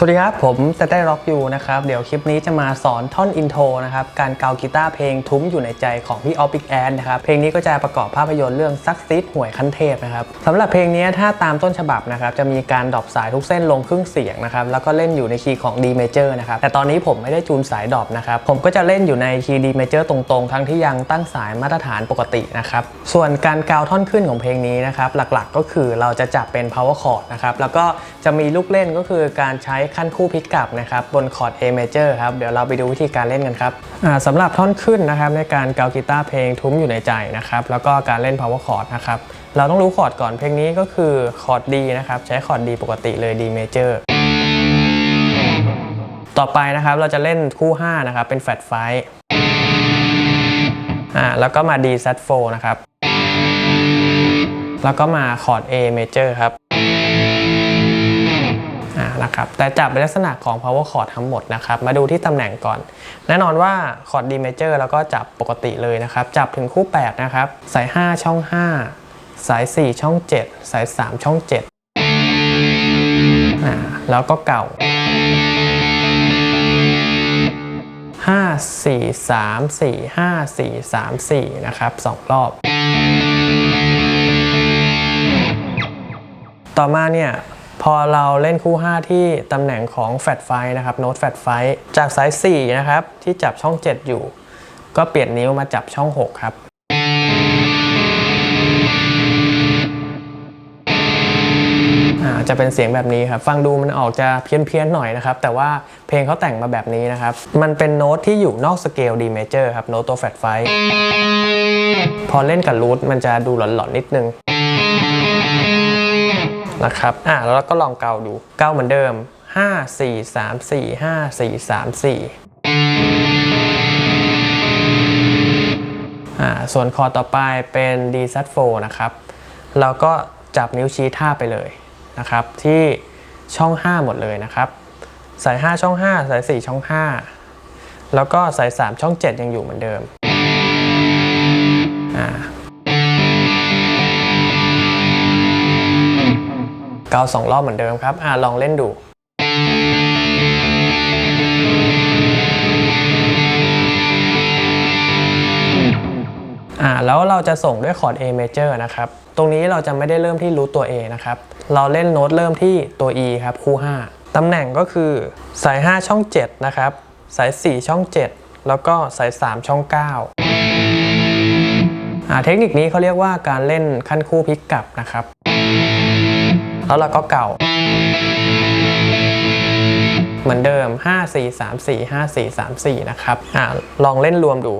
สวัสดีครับ ผมแต่ได้ร็อกยูนะครับ เดี๋ยวคลิปนี้จะมาสอนท่อนอินโทรนะครับ การเกากีตาร์เพลงทุ้มอยู่ในใจของพี่ออฟบิกแอนนะครับ เพลงนี้ก็จะประกอบภาพยนตร์เรื่องซักซิดห่วยขั้นเทพนะครับสำหรับเพลงนี้ถ้าตามต้นฉบับนะครับ จะมีการดรอปสายทุกเส้นลงครึ่งเสียงนะครับ แล้วก็เล่นอยู่ในคีย์ของ D major นะครับ แต่ตอนนี้ผมไม่ได้จูนสายดรอปนะครับ ผมก็จะเล่นอยู่ในคีย์ D major ตรงๆ ทั้งที่ยังตั้งสายมาตรฐานปกตินะครับ ส่วนการเกาท่อนขึ้นของเพลงนี้นะครับ หลักๆ ก็คือเราจะจับเป็น power chord นะครับ แล้วก็จะมีลูกเล่นก็คือการใช้ขั้นคู่พลิกกลับนะครับบนคอร์ด A major ครับเดี๋ยวเราไปดูวิธีการเล่นกันครับสำหรับท่อนขึ้นนะครับในการเกากีตาร์เพลงทุ้มอยู่ในใจนะครับแล้วก็การเล่น power chord นะครับเราต้องรู้คอร์ดก่อนเพลงนี้ก็คือคอร์ด D นะครับใช้คอร์ด D ปกติเลย D major ต่อไปนะครับเราจะเล่นคู่ 5 นะครับเป็นแฟลตไฟอ่าแล้วก็มา D Z 4นะครับแล้วก็มาคอร์ด A major ครับ นะครับ แต่จับเป็นลักษณะของ power chord ทั้งหมดนะครับ มาดูที่ตำแหน่งก่อน แน่นอนว่าคอร์ด D major แล้วก็จับปกติเลยนะครับ จับถึงคู่ 8 นะครับ สาย 5 ช่อง 5 สาย 4 ช่อง 7 สาย 3 ช่อง7อ่าแล้วก็เก่า 5 4 3 4 5 4 3 4 นะครับ 2 รอบ ต่อมาเนี่ย พอเราเล่นคู่ 5 ที่ตำแหน่งของแฟตไฟนะครับโน้ตแฟตไฟจากสาย 4 นะครับ ที่จับช่อง 7 อยู่ ก็เปลี่ยนนิ้วมาจับช่อง 6 ครับจะเป็นเสียงแบบนี้ครับ ฟังดูมันออกจะเพี้ยนๆหน่อยนะครับ แต่ว่าเพลงเขาแต่งมาแบบนี้นะครับ มันเป็นโน้ตที่อยู่นอกสเกล D major ครับ โน้ตตัวแฟตไฟ พอเล่นกับรูทมันจะดูหลอนๆนิดนึง นะครับอ่าแล้วเราก็ลองเกาดูเกาเหมือนเดิม 5 4 3 4 5 4 3 4อ่าส่วนคอต่อไปเป็น D Z 4นะครับเราก็จับนิ้วชี้ท่าไปเลยนะครับ ที่ช่อง 5 หมดเลยนะครับสาย 5 ช่อง 5 สาย 4 ช่อง 5 แล้วก็สาย 3 ช่อง 7 ยังอยู่เหมือนเดิมอ่า กาสองรอบเหมือนเดิมครับอ่าลองเล่นดูอ่าแล้วเราจะส่งด้วยคอร์ด A major นะครับ ตรงนี้เราจะไม่ได้เริ่มที่รูทตัว A นะครับ เราเล่นโน้ตเริ่มที่ตัว E ครับ คู่ 5 ตำแหน่งก็คือสาย 5 ช่อง 7 นะครับ สาย 4 ช่อง 7 แล้วก็สาย 3 ช่อง 9อ่าเทคนิคนี้เขาเรียกว่าการเล่นขั้นคู่พลิกกลับนะครับ แล้วเราก็เก่า เหมือนเดิม 5 4 3 4 5 4 3 4 นะครับอ่าลองเล่นรวมดู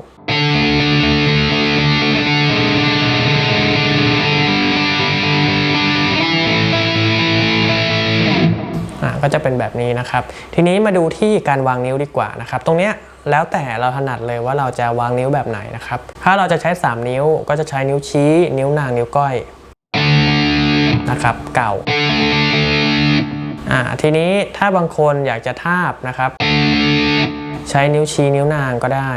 อ่าก็จะเป็นแบบนี้นะครับ ทีนี้มาดูที่การวางนิ้วดีกว่านะครับ ตรงเนี้ยแล้วแต่เราถนัดเลยว่าเราจะวางนิ้วแบบไหนนะครับ ถ้าเราจะใช้ 3 นิ้วก็จะใช้นิ้วชี้ นิ้วนางนิ้วก้อยนะครับ เก่า ทีนี้ถ้าบางคนอยากจะทาบนะครับ ใช้นิ้วชี้นิ้วนางก็ได้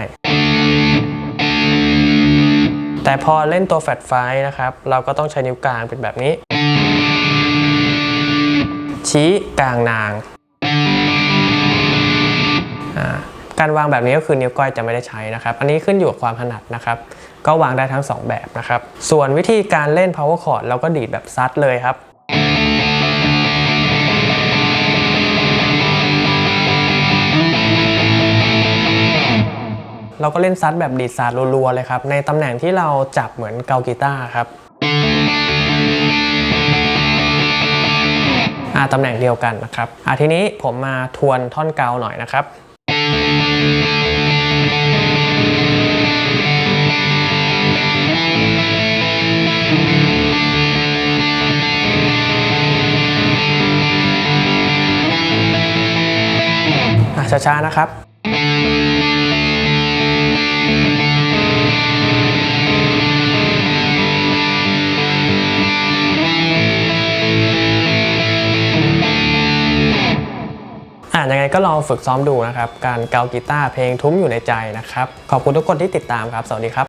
แต่พอเล่นตัวแฟลตไฟนะครับ เราก็ต้องใช้นิ้วกลางเป็นแบบนี้ ชี้กลางนางการวางแบบนี้ก็คือนิ้วก้อยจะไม่ได้ใช้นะครับ อันนี้ขึ้นอยู่กับความถนัดนะครับ ก็วางได้ทั้ง 2 แบบนะครับ ส่วนวิธีการเล่น power chord เราก็ดีดแบบซัดเลยครับ เราก็เล่นซัดแบบดีดซาดรัวๆเลยครับ ในตำแหน่งที่เราจับเหมือนเกากีตาร์ครับอาตำแหน่งเดียวกันนะครับอาทีนี้ผมมาทวนท่อนเกาหน่อยนะครับอะช้าๆนะครับ ยังไงก็ลองฝึกซ้อมดูนะครับ การเกากีตาร์เพลงทุ้มอยู่ในใจนะครับ ขอบคุณทุกคนที่ติดตามครับ สวัสดีครับ